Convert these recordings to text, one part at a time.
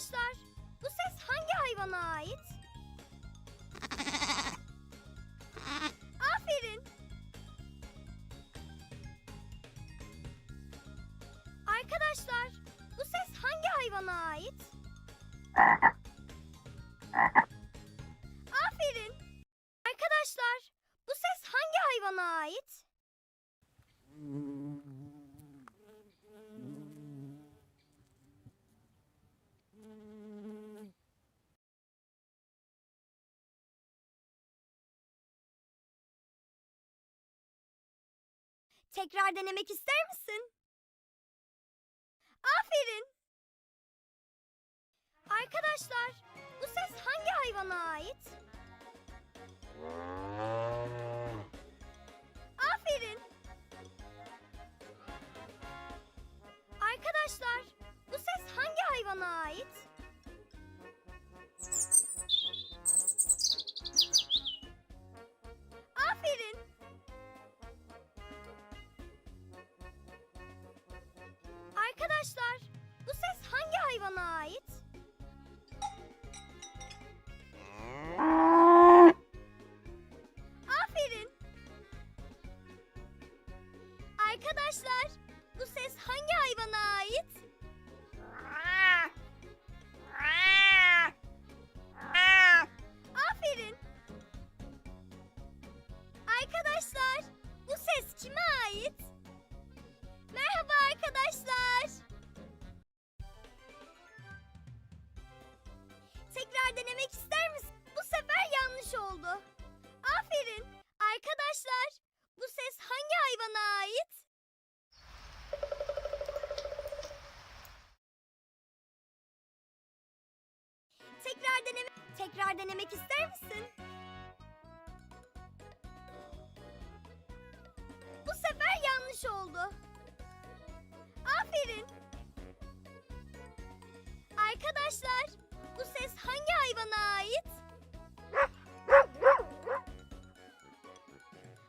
Arkadaşlar, bu ses hangi hayvana ait? Aferin. Arkadaşlar, bu ses hangi hayvana ait? Aferin. Arkadaşlar, bu ses hangi hayvana ait? Tekrar denemek ister misin? Aferin. Arkadaşlar, bu ses hangi hayvana ait? Aferin. Arkadaşlar, bu ses hangi hayvana ait? Hayvana ait? Aferin. Arkadaşlar, bu ses hangi hayvana ait? Aferin. Arkadaşlar, bu ses kime ait? Denemek ister misin? Bu sefer yanlış oldu. Aferin. Arkadaşlar, bu ses hangi hayvana ait? Tekrar deneme tekrar denemek ister misin? Bu sefer yanlış oldu. Aferin. Arkadaşlar, bu ses hangi hayvana ait?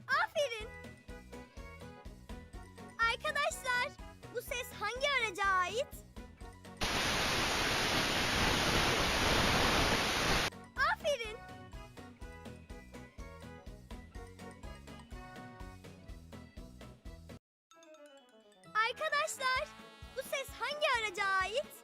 Aferin. Arkadaşlar, bu ses hangi araca ait? Aferin. Arkadaşlar, bu ses hangi araca ait?